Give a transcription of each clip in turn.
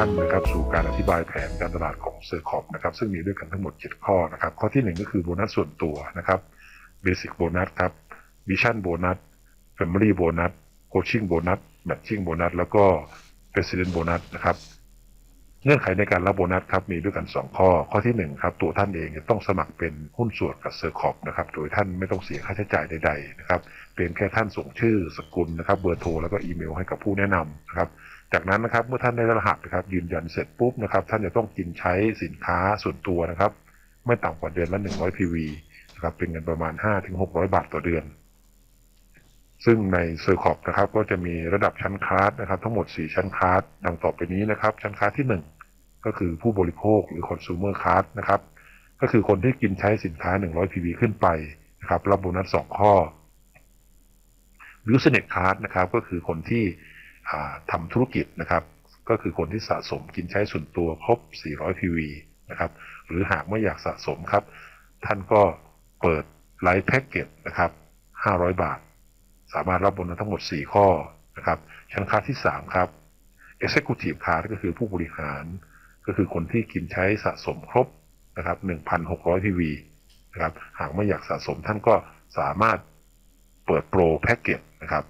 ท่านนะครับสู่การอธิบายแผนการตลาดของเซอร์คอปนะครับซึ่งมีด้วยกันทั้งหมด 7 ข้อนะครับข้อที่ 1 ก็คือโบนัสส่วนตัวนะครับเบสิกโบนัสครับวิชั่นโบนัสแฟมิลี่โบนัสโคชชิ่งโบนัสแมทชิ่งโบนัสแล้วก็เ e ส i ิ e n t โบนัสนะครับ เงื่อนไขในการรับโบนัสครับมีด้วยกัน 2 ข้อ ข้อทีหนึ่1 ครับ ตัวท่านเองจะต้องสมัครเป็นหุ้นส่วนกับเซอร์คอปนะครับโดยท่านไม่ต้องเสียค่าใช้จ่ายใดๆนะครับเพียงแค่ท่านส่งชื่อสกุลนะครับเบอร์โทรแล้วก็อีเมลให้กับผู้แนะนำนะครับจากนั้นนะครับเมื่อท่านได้รหัสนะครับยืนยันเสร็จปุ๊บนะครับท่านจะต้องกินใช้สินค้าส่วนตัวนะครับไม่ต่ำกว่าเดือนละ100 PV นะครับเป็นเงินประมาณ 5-600 บาทต่อเดือน ซึ่งในเซอร์คอปนะครับก็จะมีระดับชั้นคลาสนะครับ ทั้งหมด 4 ชั้นคลาสดังต่อไปนี้นะครับ ชั้นคลาสที่ 1 ก็คือผู้บริโภคหรือ consumer class นะครับก็คือคนที่กินใช้สินค้า 100 PV ขึ้นไปนะครับรับโบนัส 2 ข้อ business class นะครับก็คือคนที่อ่าทำธุรกิจนะครับ ก็คือคนที่สะสมกินใช้ส่วนตัวครบ 400 PV นะครับหรือหากไม่อยากสะสมครับ ท่านก็เปิดไลฟ์แพ็กเกจนะครับ 500 บาท สามารถรับโบนัสทั้งหมด 4 ข้อนะครับชั้นค่าที่ 3 ครับ Executive Card ก็คือผู้บริหาร ก็คือคนที่กินใช้สะสมครบนะครับ1,600 PV นะครับหากไม่อยากสะสมท่านก็สามารถเปิดโปรแพ็กเกจนะครับ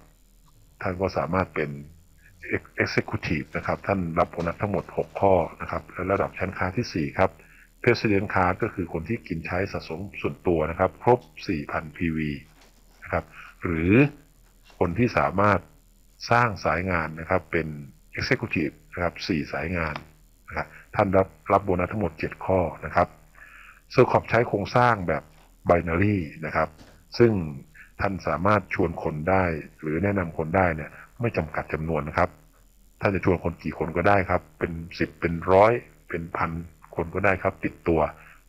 ท่านก็สามารถเป็น Executive นะครับ ท่านรับโบนัสทั้งหมด 6 ข้อนะครับ และระดับชั้นค้าที่ 4 ครับ President Card ก็คือคนที่กินใช้สะสมส่วนตัวนะครับ ครบ 4,000 PV นะครับ หรือ คนที่สามารถสร้างสายงานนะครับเป็น Executive นะครับ4สายงานนะครับท่านรับรับโบนัสทั้งหมด 7 ข้อนะครับเซอร์คอปใช้โครงสร้างแบบ Binary นะครับ ซึ่งท่านสามารถชวนคนได้ หรือแนะนำคนได้เนี่ยไม่จำกัดจำนวนนะครับ ท่านจะชวนคนกี่คนก็ได้ครับ เป็นสิบเป็นร้อยเป็นพันคนก็ได้ครับ ติดตัว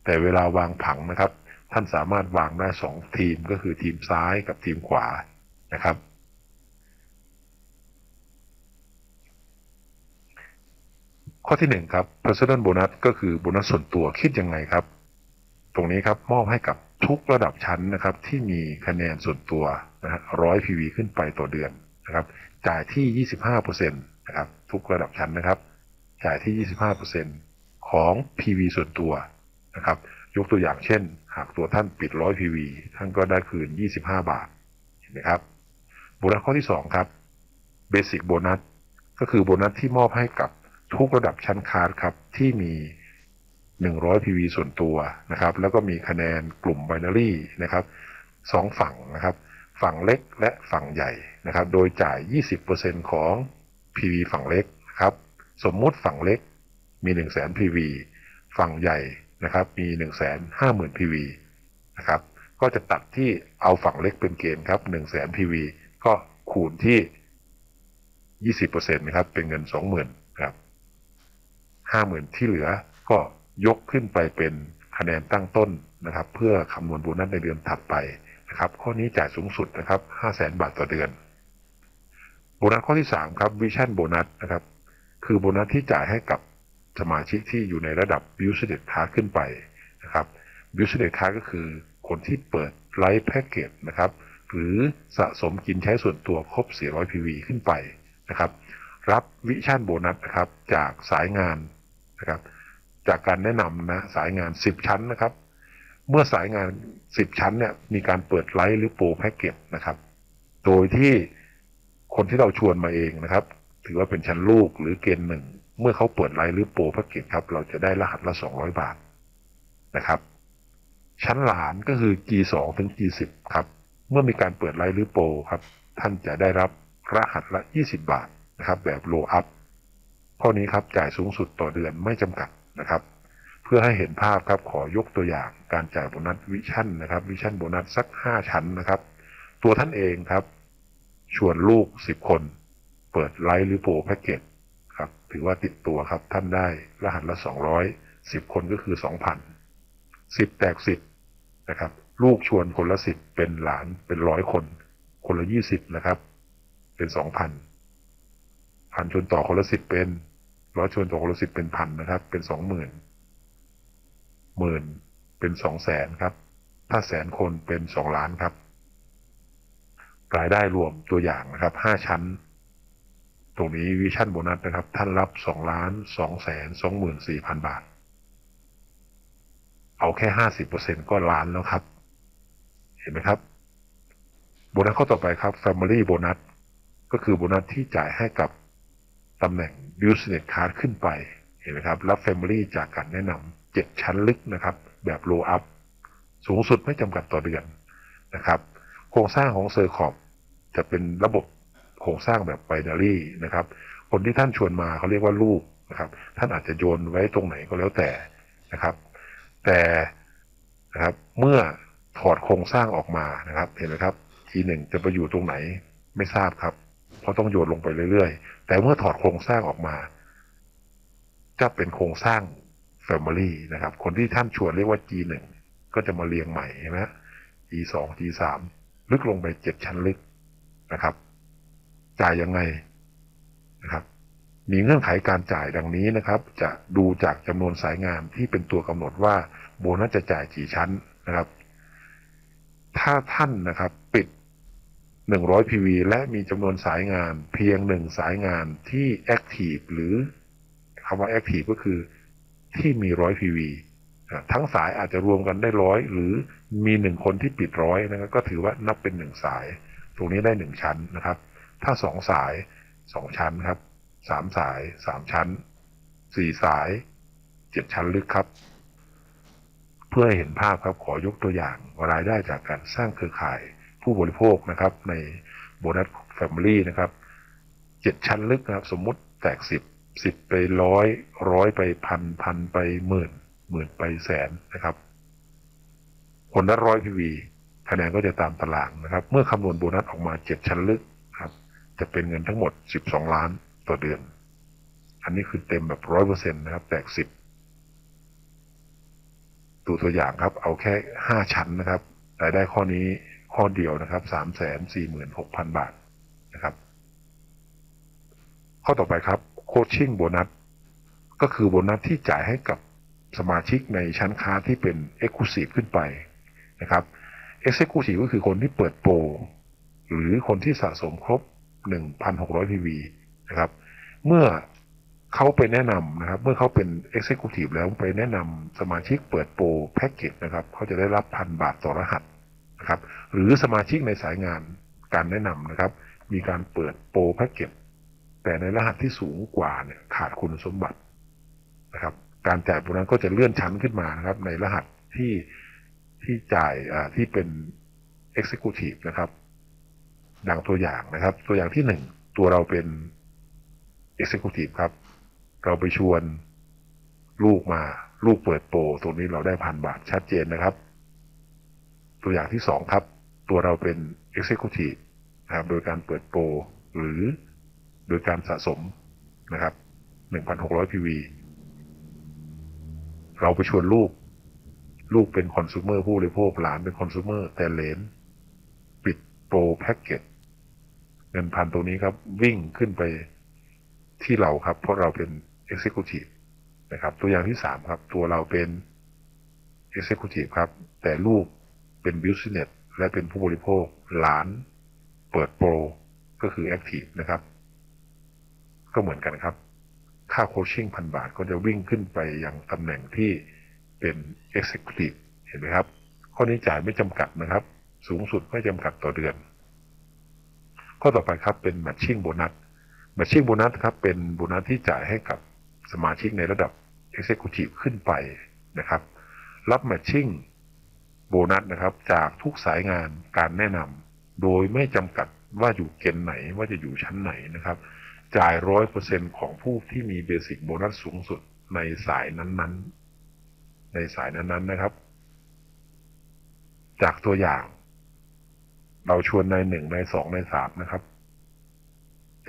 แต่เวลาวางผังนะครับ ท่านสามารถวางได้สองทีมก็คือทีมซ้ายกับทีมขวานะครับ ข้อที่หนึ่งครับ personal bonus ก็คือโบนัสส่วนตัวคิดยังไงครับ ตรงนี้ครับมอบให้กับทุกระดับชั้นนะครับที่มีคะแนนส่วนตัวนะฮะร้อย PV ขึ้นไปต่อเดือนนะครับ จ่ายที่ 25%นะครับทุกระดับชั้นนะครับ จ่ายที่ 25%ของ PV ส่วนตัวนะครับ ยกตัวอย่างเช่น หากตัวท่านปิด100 PV ท่านก็ได้คืน 25 บาทเห็นไหมครับโบนัสข้อที่ 2 ครับ Basic Bonus ก็คือโบนัสที่มอบให้กับ ทุกระดับชั้นคลาสครับ ที่มี 100 PV ส่วนตัวนะครับ แล้วก็มีคะแนนกลุ่ม Binary นะครับสองฝั่งนะครับ ฝั่งเล็กและฝั่งใหญ่นะครับ โดยจ่าย 20%ของ PV ฝั่งเล็กนะครับสมมุติฝั่งเล็กมี 1 0 0 0 0 0 PV ฝั่งใหญ่นะครับ มี 1 5 0 0 0 0 PV นะครับ ก็จะตัดที่เอาฝั่งเล็กเป็นเกณฑ์ครับ1 0 0 0 0 0 PV ก็คูณที่ 20%นะครับ เป็นเงิน 20,000 50,000 ที่เหลือ ก็ยกขึ้นไปเป็นคะแนนตั้งต้นนะครับ เพื่อคำนวณโบนัสในเดือนถัดไปนะครับ ข้อนี้จ่ายสูงสุดนะครับ500,000 บาทต่อเดือน โบนัสข้อที่ 3 ครับวิชั่นโบนัสนะครับ คือโบนัสที่จ่ายให้กับสมาชิกที่อยู่ในระดับบิวสเดตคาขึ้นไปนะครับบิวสเดตคาก็คือคนที่เปิดไลฟ์แพ็กเกจนะครับหรือสะสมกินใช้ส่วนตัวครบ 400 PV ขึ้นไปนะครับ รับวิชั่นโบนัสนะครับจากสายงาน นะครับ จากการแนะนำนะสายงาน 10 ชั้นนะครับ เมื่อสายงาน 10 ชั้นเนี่ยมีการเปิดไลฟ์หรือโปรแพ็กเกจนะครับ โดยที่คนที่เราชวนมาเองนะครับ ถือว่าเป็นชั้นลูกหรือเกณฑ์หนึ่งเมื่อเขาเปิดไลฟ์หรือโปรแพ็กเกจครับ เราจะได้รหัสละ 200 บาทนะครับ ชั้นหลานก็คือ G2 ถึง G10 ครับ เมื่อมีการเปิดไลฟ์หรือโปรครับ ท่านจะได้รับรหัสละ 20 บาทนะครับ แบบโลอัพ ข้อนี้ครับจ่ายสูงสุดต่อเดือนไม่จำกัดนะครับ เพื่อให้เห็นภาพครับขอยกตัวอย่างการจ่ายโบนัสวิชั่นนะครับวิชั่นโบนัสสัก 5 ชั้นนะครับ ตัวท่านเองครับ ชวนลูก 10 คน เปิดไลฟ์หรือโปรแพ็กเกจครับถือว่าติดตัวครับท่านได้รหัสละ 200 10 คนก็คือ 2,000 10 แตก 10นะครับลูกชวนคนละ 10 เป็นหลานเป็นร้อยคน คนละ 20 นะครับ เป็น 2,000พันชนต่อคนละ 10 เป็น ร้อยชวนต่อคนละ10เป็นพันนะครับ เป็น20,000หมื่นเป็นสองแสนครับ ถ้าแสนคนเป็นสองล้านครับ รายได้รวมตัวอย่างนะครับห้าชั้น ตรงนี้วิชั่นโบนัสนะครับ ท่านรับสองล้านสองแสนสองหมื่นสี่พันบาท เอาแค่ห้าสิบเปอร์เซ็นก็ล้านแล้วครับ เห็นไหมครับ โบนัสข้อต่อไปครับ Family โบนัสก็คือโบนัสที่จ่ายให้กับ ตำแหน่ง Business Card ขึ้นไปเห็นไหมครับรับ Family จากการแนะนำเจ็ดชั้นลึกนะครับ แบบ Low Up สูงสุดไม่จำกัดต่อเดือนนะครับ โครงสร้างของเซอร์คอบจะเป็นระบบโครงสร้างแบบไบนารี่นะครับ คนที่ท่านชวนมาเขาเรียกว่าลูกนะครับ ท่านอาจจะโยนไว้ตรงไหนก็แล้วแต่นะครับ แต่นะครับเมื่อถอดโครงสร้างออกมานะครับ เห็นไหมครับทีหนึ่งจะไปอยู่ตรงไหนไม่ทราบครับ เพราะต้องโยนลงไปเรื่อยๆ แต่เมื่อถอดโครงสร้างออกมา จะเป็นโครงสร้าง Family นะครับ คนที่ท่านชวนเรียกว่า G1 ก็จะมาเรียงใหม่ใช่ไหม G2 G3 ลึกลงไปเจ็ดชั้นลึกนะครับ จ่ายยังไงนะครับ มีเงื่อนไขการจ่ายดังนี้นะครับ จะดูจากจำนวนสายงานที่เป็นตัวกำหนดว่าโบนัสจะจ่ายกี่ชั้นนะครับ ถ้าท่านนะครับ 100 PV และมีจำนวนสายงานเพียงหนึ่งสายงานที่ Active หรือคำว่า Active ก็คือที่มี 100 PV ทั้งสายอาจจะรวมกันได้ร้อยหรือมีหนึ่งคนที่ปิดร้อยนะครับก็ถือว่านับเป็นหนึ่งสาย ตรงนี้ได้หนึ่งชั้นนะครับ ถ้าสองสายสองชั้นครับสามสายสามชั้นสี่สายเจ็ดชั้นลึกครับ เพื่อเห็นภาพครับขอยกตัวอย่างรายได้จากการสร้างเครือข่าย ผู้บริโภคนะครับในโบนัสแฟมิลี่นะครับเจ็ดชั้นลึกนะครับ สมมุติแตกสิบสิบไปร้อยร้อยไปพันพันไปหมื่นหมื่นไปแสนนะครับ คนละร้อยพีวีคะแนนก็จะตามตารางนะครับ เมื่อคำนวณโบนัสออกมาเจ็ดชั้นลึกครับ จะเป็นเงินทั้งหมดสิบสองล้านต่อเดือน อันนี้คือเต็มแบบร้อยเปอร์เซ็นต์นะครับ แตกสิบตัวตัวอย่างครับ เอาแค่ห้าชั้นนะครับรายได้ข้อนี้ ข้อเดียวนะครับสามแสนสี่หมื่นหกพันบาทนะครับ ข้อต่อไปครับโคชชิ่งโบนัสก็คือโบนัสที่จ่ายให้กับสมาชิกในชั้นค้าที่เป็น Exclusive ขึ้นไปนะครับ Exclusive ก็คือคนที่เปิดโปรหรือคนที่สะสมครบ 1,600 PV นะครับ เมื่อเขาไปแนะนำนะครับ เมื่อเขาเป็น Executive แล้วไปแนะนำสมาชิกเปิดโปรแพ็กเกจนะครับ เขาจะได้รับพันบาทต่อรหัส นะครับ หรือสมาชิกในสายงานการแนะนำนะครับ มีการเปิดโปรแพ็กเกจแต่ในรหัสที่สูงกว่าเนี่ยขาดคุณสมบัตินะครับ การจ่ายโบนัสก็จะเลื่อนชั้นขึ้นมานะครับ ในรหัสที่ที่จ่ายที่เป็น Executive นะครับ ดังตัวอย่างนะครับ ตัวอย่างที่หนึ่งตัวเราเป็น Executive ครับ เราไปชวนลูกมาลูกเปิดโปรตรงนี้เราได้พันบาทชัดเจนนะครับ ตัวอย่างที่สองครับ ตัวเราเป็น Executive นะครับโดยการเปิดโปรหรือโดยการสะสมนะครับ 1,600 PV เราไปชวนลูก ลูกเป็นคอน sumer ผู้บริโภคหลานเป็นคอน sumer แต่เลนปิดโปรแพ็กเกจเงินพันตรงนี้ครับ วิ่งขึ้นไปที่เราครับ เพราะเราเป็น Executive นะครับ ตัวอย่างที่สามครับ ตัวเราเป็น Executive ครับ แต่ลูก เป็น Business และเป็นผู้บริโภคหลานเปิดโปรก็คือ Active นะครับ ก็เหมือนกันครับ ค่าโคชชิ่งพันบาทก็จะวิ่งขึ้นไปยังตำแหน่งที่เป็น Executive เห็นไหมครับ ข้อนี้จ่ายไม่จำกัดนะครับ สูงสุดไม่จำกัดต่อเดือน ข้อต่อไปครับเป็น Matching โบนัส Matching โบนัสครับเป็นโบนัสที่จ่ายให้กับสมาชิกในระดับ Executive ขึ้นไปนะครับ รับ Matching โบนัสนะครับ จากทุกสายงานการแนะนำโดยไม่จำกัดว่าอยู่เกณฑ์ไหนว่าจะอยู่ชั้นไหนนะครับ จ่ายร้อยเปอร์เซ็นของผู้ที่มีเบสิกโบนัสสูงสุดในสายนั้นๆ ในสายนั้นๆนะครับ จากตัวอย่าง เราชวนในหนึ่งในสองในสามนะครับ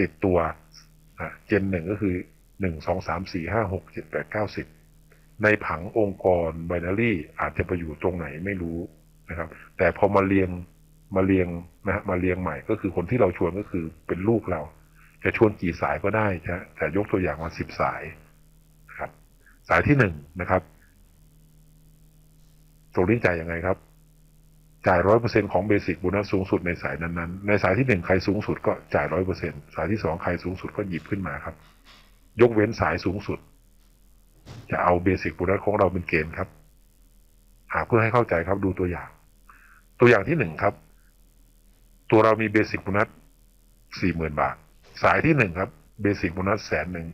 ติดตัวเจนหนึ่งก็คือหนึ่งสองสามสี่ห้าหกเจ็ดแปดเก้าสิบ ในผังองค์กรไบนารี่อาจจะไปอยู่ตรงไหนไม่รู้นะครับ แต่พอมาเรียงมาเรียงนะฮะมาเรียงใหม่ก็คือคนที่เราชวนก็คือเป็นลูกเรา จะชวนกี่สายก็ได้นะแต่ยกตัวอย่างมาสิบสายนะครับ สายที่หนึ่งนะครับตรงนี้จ่ายยังไงครับ จ่ายร้อยเปอร์เซ็นของเบสิกโบนัสสูงสุดในสายนั้นๆ ในสายที่หนึ่งใครสูงสุดก็จ่ายร้อยเปอร์เซ็นสายที่สองใครสูงสุดก็หยิบขึ้นมาครับ ยกเว้นสายสูงสุด จะเอาเบสิกโบนัสของเราเป็นเกณฑ์ครับ หาเพื่อให้เข้าใจครับดูตัวอย่าง ตัวอย่างที่หนึ่งครับ ตัวเรามีเบสิกโบนัสสี่หมื่นบาท สายที่หนึ่งครับเบสิกโบนัสแสนหนึ่ง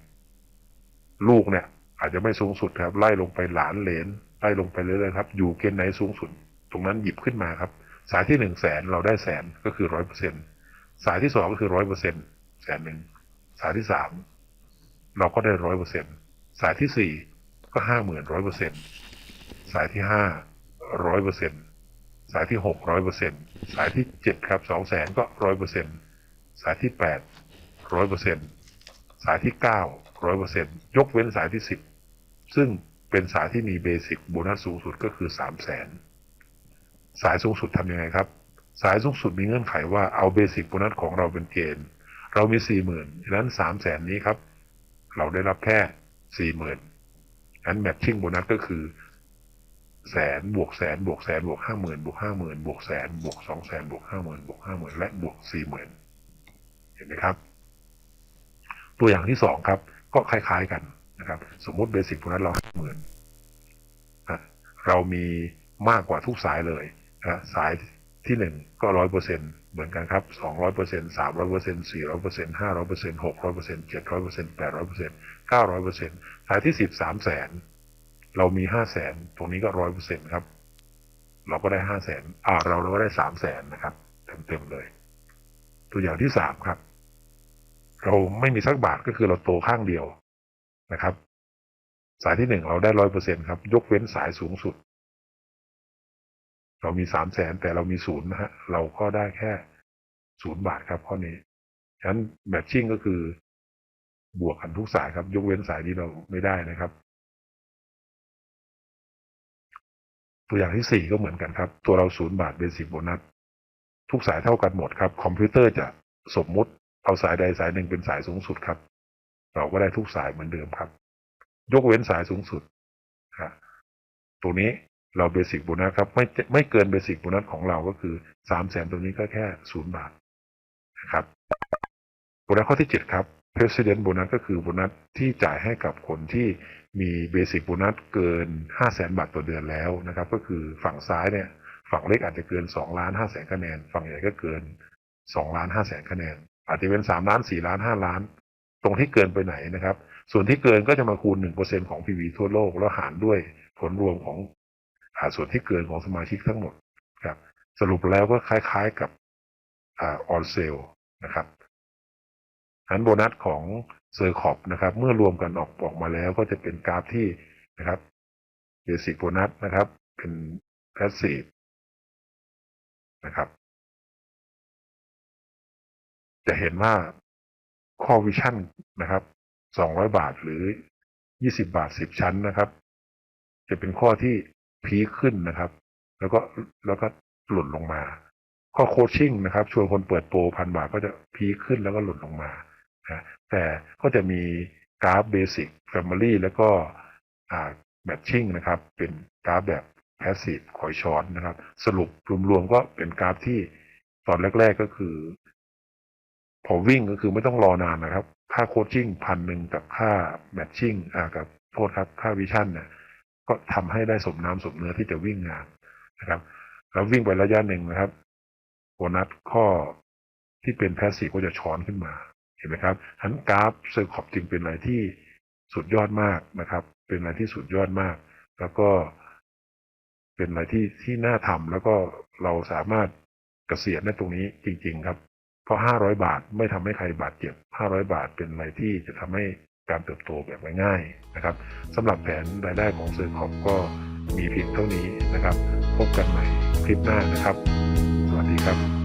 ลูกเนี่ย อาจจะไม่สูงสุดครับ ไล่ลงไปหลานเหลนไล่ลงไปเรื่อยๆครับ อยู่เกณฑ์ไหนสูงสุด ตรงนั้นหยิบขึ้นมาครับ สายที่หนึ่งแสนเราได้แสนก็คือร้อยเปอร์เซ็นสายที่สองก็คือร้อยเปอร์เซ็นแสนหนึ่งสายที่สามเราก็ได้ร้อยเปอร์เซ็นต สายที่สี่ก็ห้าหมื่นร้อยเปอร์เซ็นต์สายที่ห้าร้อยเปอร์เซ็นต์สายที่หกร้อยเปอร์เซ็นต์สายที่เจ็ดครับสองแสนก็ร้อยเปอร์เซ็นต์สายที่แปดร้อยเปอร์เซ็นต์สายที่เก้าร้อยเปอร์เซ็นต์ยกเว้นสายที่สิบซึ่งเป็นสายที่มีเบสิกโบนัสสูงสุดก็คือสามแสนสายสูงสุดทำยังไงครับ สายสูงสุดมีเงื่อนไขว่าเอาเบสิกโบนัสของเราเป็นเกณฑ์เรามีสี่หมื่นฉะนั้นสามแสนนี้ครับ เราได้รับแค่ สี่หมื่นฉะนั้นแมทชิ่งโบนัสก็คือแสนบวกแสนบวกแสนบวกห้าหมื่นบวกห้าหมื่นบวกแสนบวกสองแสนบวกห้าหมื่นบวกห้าหมื่นและบวกสี่หมื่นเห็นไหมครับ ตัวอย่างที่สองครับ ก็คล้ายๆกันนะครับ สมมุติเบสิกโบนัสเราห้าหมื่นเรามีมากกว่าทุกสายเลยนะสาย ที่หนึ่งก็ร้อยเปอร์เซ็นต์เหมือนกันครับสองร้อยเปอร์เซ็นต์สามร้อยเปอร์เซ็นต์สี่ร้อยเปอร์เซ็นต์ห้าร้อยเปอร์เซ็นต์หกร้อยเปอร์เซ็นต์เจ็ดร้อยเปอร์เซ็นต์แปดร้อยเปอร์เซ็นต์เก้าร้อยเปอร์เซ็นต์สายที่สิบสามแสนเรามีห้าแสนตรงนี้ก็ร้อยเปอร์เซ็นต์ครับ เราก็ได้ห้าแสนอ่าเราเราก็ได้สามแสนนะครับเต็มเต็มๆเลย ตัวอย่างที่สามครับ เราไม่มีสักบาทก็คือเราโตข้างเดียวนะครับ สายที่หนึ่งเราได้ร้อยเปอร์เซ็นครับ ยกเว้นสายสูงสุด เรามีสามแสนแต่เรามีศูนย์นะฮะเราก็ได้แค่ศูนย์บาทครับข้อนี้ฉะนั้นแมทชิ่งก็คือบวกกันทุกสายครับ ยกเว้นสายที่เราไม่ได้นะครับ ตัวอย่างที่สี่ก็เหมือนกันครับ ตัวเราศูนย์บาทเบสิกโบนัสทุกสายเท่ากันหมดครับ คอมพิวเตอร์จะสมมุติเอาสายใดสายหนึ่งเป็นสายสูงสุดครับ เราก็ได้ทุกสายเหมือนเดิมครับ ยกเว้นสายสูงสุดครับตัวนี้ เราเบสิกโบนัสครับไม่ไม่เกินเบสิกโบนัสของเราก็คือสามแสนตัวนี้ก็แค่ศูนย์บาทนะครับโบนัสข้อที่เจ็ดครับ President โบนัสก็คือโบนัสที่จ่ายให้กับคนที่มีเบสิกโบนัสเกินห้าแสนบาทต่อเดือนแล้วนะครับ ก็คือฝั่งซ้ายเนี่ยฝั่งเล็กอาจจะเกินสองล้านห้าแสนคะแนน ฝั่งใหญ่ก็เกินสองล้านห้าแสนคะแนน อาจจะเป็นสามล้านสี่ล้านห้าล้าน ตรงที่เกินไปไหนนะครับ ส่วนที่เกินก็จะมาคูณหนึ่งเปอร์เซ็นของ PV ทั่วโลก แล้วหารด้วยผลรวมของ ส่วนที่เกินของสมาชิกทั้งหมดครับ สรุปแล้วก็คล้าย ๆกับออนเซลนะครับอันโบนัสของเซอร์คอปนะครับ เมื่อรวมกันออกออกมาแล้วก็จะเป็นกราฟที่นะครับเบสิกโบนัสนะครับ เป็นแพสซีฟนะครับ จะเห็นว่าข้อวิชั่นนะครับสองร้อยบาทหรือยี่สิบาทสิบชั้นนะครับ จะเป็นข้อที่ พีคขึ้นนะครับ แล้วก็แล้วก็หล่นลงมาข้อโคชชิ่งนะครับ ชวนคนเปิดโปรพันบาทก็จะพีคขึ้นแล้วก็หล่นลงมานะแต่ก็จะมีกราฟเบสิกแฟมิลี่แล้วก็แมทชิ่งนะครับ เป็นกราฟแบบแพสซีฟคอยช้อนนะครับ สรุปรวมๆก็เป็นกราฟที่ตอนแรก ๆก็คือ พอวิ่งก็คือไม่ต้องรอนานนะครับ ค่าโคชชิ่งพันหนึ่งกับค่าแมทชิ่งอ่ากับโทษครับค่าวิชั่นเนี่ย ก็ทำให้ได้สมน้ำสมเนื้อที่จะวิ่งงานนะครับ แล้ววิ่งไประยะหนึ่งนะครับโบนัสข้อที่เป็นแพสซีฟก็จะช้อนขึ้นมา เห็นไหมครับทั้นกราฟเซอร์คอปจึงเป็นอะไรที่สุดยอดมากนะครับ เป็นอะไรที่สุดยอดมาก แล้วก็เป็นอะไรที่ที่น่าทำแล้วก็เราสามารถเกษียณได้ตรงนี้จริง ๆ ครับ เพราะ 500 บาทไม่ทำให้ใครบาดเจ็บ 500 บาทเป็นอะไรที่จะทำให้ การเติบโตแบบง่ายๆนะครับสำหรับแผนรายได้ของเซอขอบก็มีเพียงเท่านี้นะครับ พบกันใหม่คลิปหน้านะครับ สวัสดีครับ